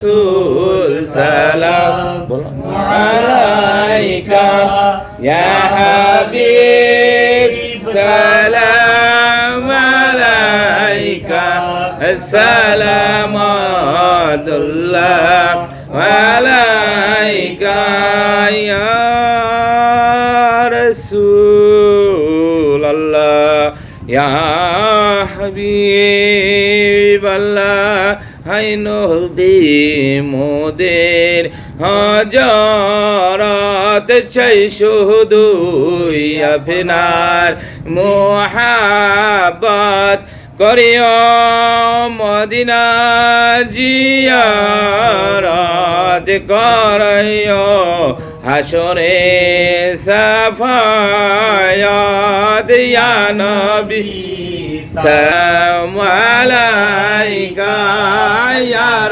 রসুল সালাম আলাইকা ইয়া হাবিব সালাম আলাইকা সালাম আদুল্লাহ আলাইকা ইয়া রসুল আল্লাহ ইয়া হাবিব আল্লাহ হাই নবী মোদের হজরত চাই শুধু আপনার মোহাবত করিও মদিনা জিয়ারত করিও হাসরে সাফায়াত ইয়া নবী। সালাম আলাইকা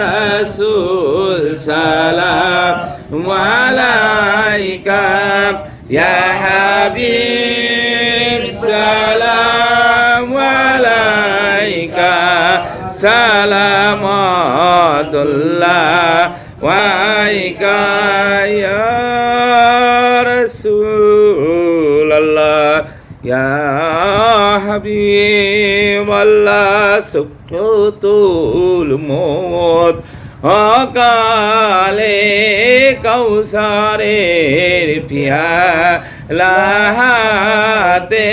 রাসূল সালাম আলাইকা হাবিব সালাম আলাইকা সালাম আদুল্লাহ ওয়াইকা ইয়া ইয়া হাবিব আল্লাহ সুক্তুল মত অকালে কৌসারের পিয়া লাহাতে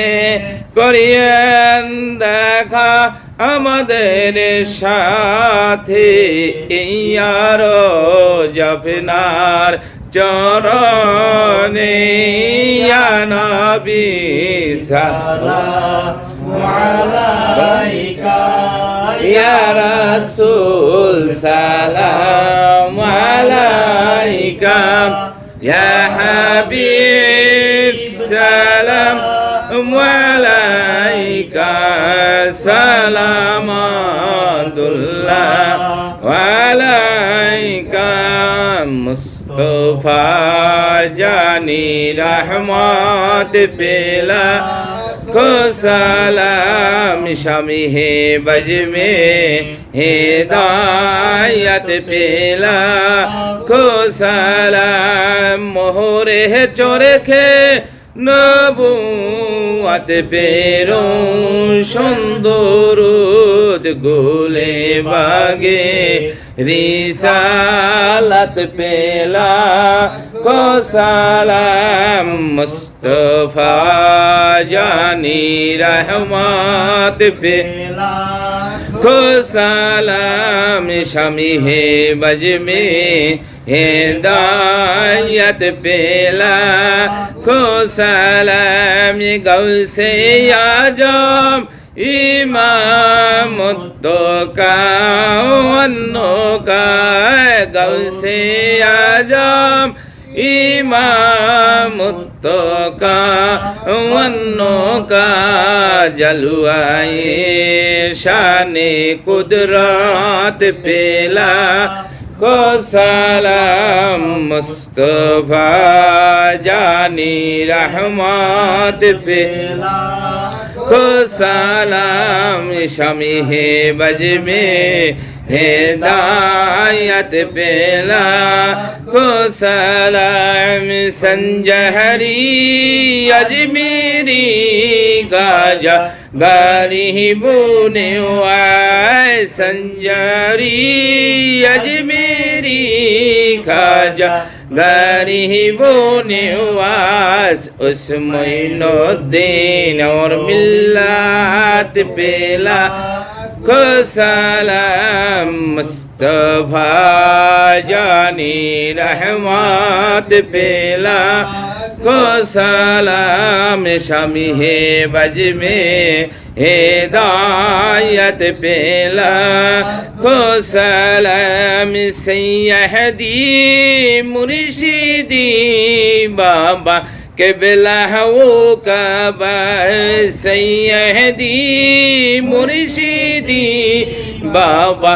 করিয়েন দেখা আমাদের সাথে ইয়ার জফনার চরণে সালাম সালাম আলাইকা ইয়া السلام الله عليك مصطفى جاني رحمات بلا سلام شمه بجم هدايت پیلا کو سلام مہر چرخے নবুয়াতে পের সুন্দরুদ গোলে বাগে রিসালাত পেলা কোসালাম মুস্তফা জানি রহমাত পেলা। کو سلام شمی ہے بج میں ہدایت پیلا کو سلام گو سے یا جام امام تو کا ونو کا گو سے یا جام तो का वन्नो का जलुआए शान कुदरत पेला को सलाम मुस्तफा जानी रहमत पेला को सलाम शमी है बज में हिदायत पेला کو سلام، سنجہری اجمیری گاجا، گاری بونے آئے سنجہری اجمیری گاجا، گاری بونے واس اس معین دین اور ملات پیلا کو سلام مستقی مصطفیٰ جانی رحمات پیلا کو سلام شمی بج میں ہدایت پیلا کو سلام سیدی مرشدی بابا کہ بلحو کا سیدی مرشدی بابا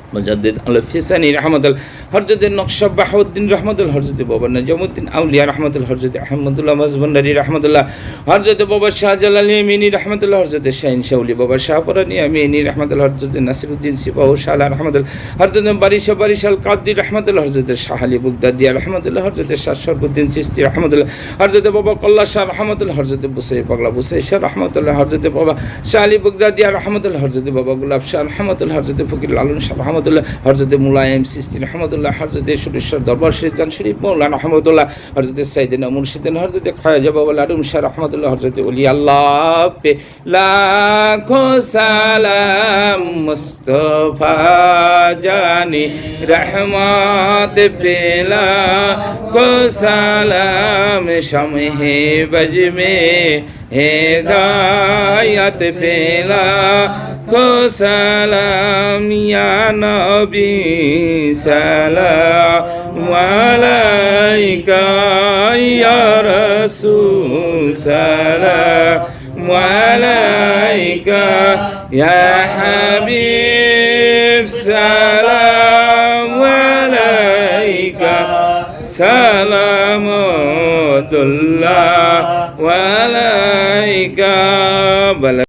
মুজাদ্দিদ আল ফিসানি রহমতুল হরজত নকশা বাহাউদ্দিন রহমতুল হরজত বাবা নজমুদ্দিন আউলিয়া রহমতুল হরজত আহমদুল্লাহ মজবন্ডারি রহমতুল্লাহ হরজত বাবা শাহ শাহজালাল মিনি রহমতুল্লাহ হরজত শাহিন শাউলি বাবা শাহ শাহপুরানি আমিনী রহমতুল্লাহ হরজত নাসিরুদ্দিন সিবাহ শাহ রহমতুল হরজত বারিশা বারিশাল কাদ্দি রহমতুল্লাহ হরজত শাহ আলী বুগদাদিয়া রহমতুল্লাহ হরজত শাহ শরফুদ্দিন সিস্তি রহমতুল্লাহ হরজত বাবা কল্লা শাহ রহমতুল্লাহ হরজত বুসাই পাগলা বুসাই শাহ রহমতুল্লাহ হরজত বাবা শাহ আলী বুগদাদিয়া রহমতুল্লাহ হরজত বাবা গুলাব শাহ রহমতুল্লাহ হরজত ফকির লালন শাহ রহমতুল্লাহ হরজতে মুলায়ম সিস্তি রহমতুল্লাহ হরজতে সুরেশ্বর দরবার শরীফ জান শরীফ, মৌলানা রহমতুল্লাহ হরজতে সাইদিন মুর্শিদিন হরজতে খায়জাবাবুল আলম শাহ রহমতুল্লাহ হরজতে উলি আল্লাহ পে লাখো সালাম মুস্তফা জানি রহমত পেলা কো সালাম শমহে বজমে হেদায়াত ফেলা কো সালাম ইয়া নবী সালাম আলাইকা ইয়া রাসূল সালাম আলাইকা ইয়া হাবিব সালাম আলাইকা সালামতুল্লাহ ওয়ালাইকা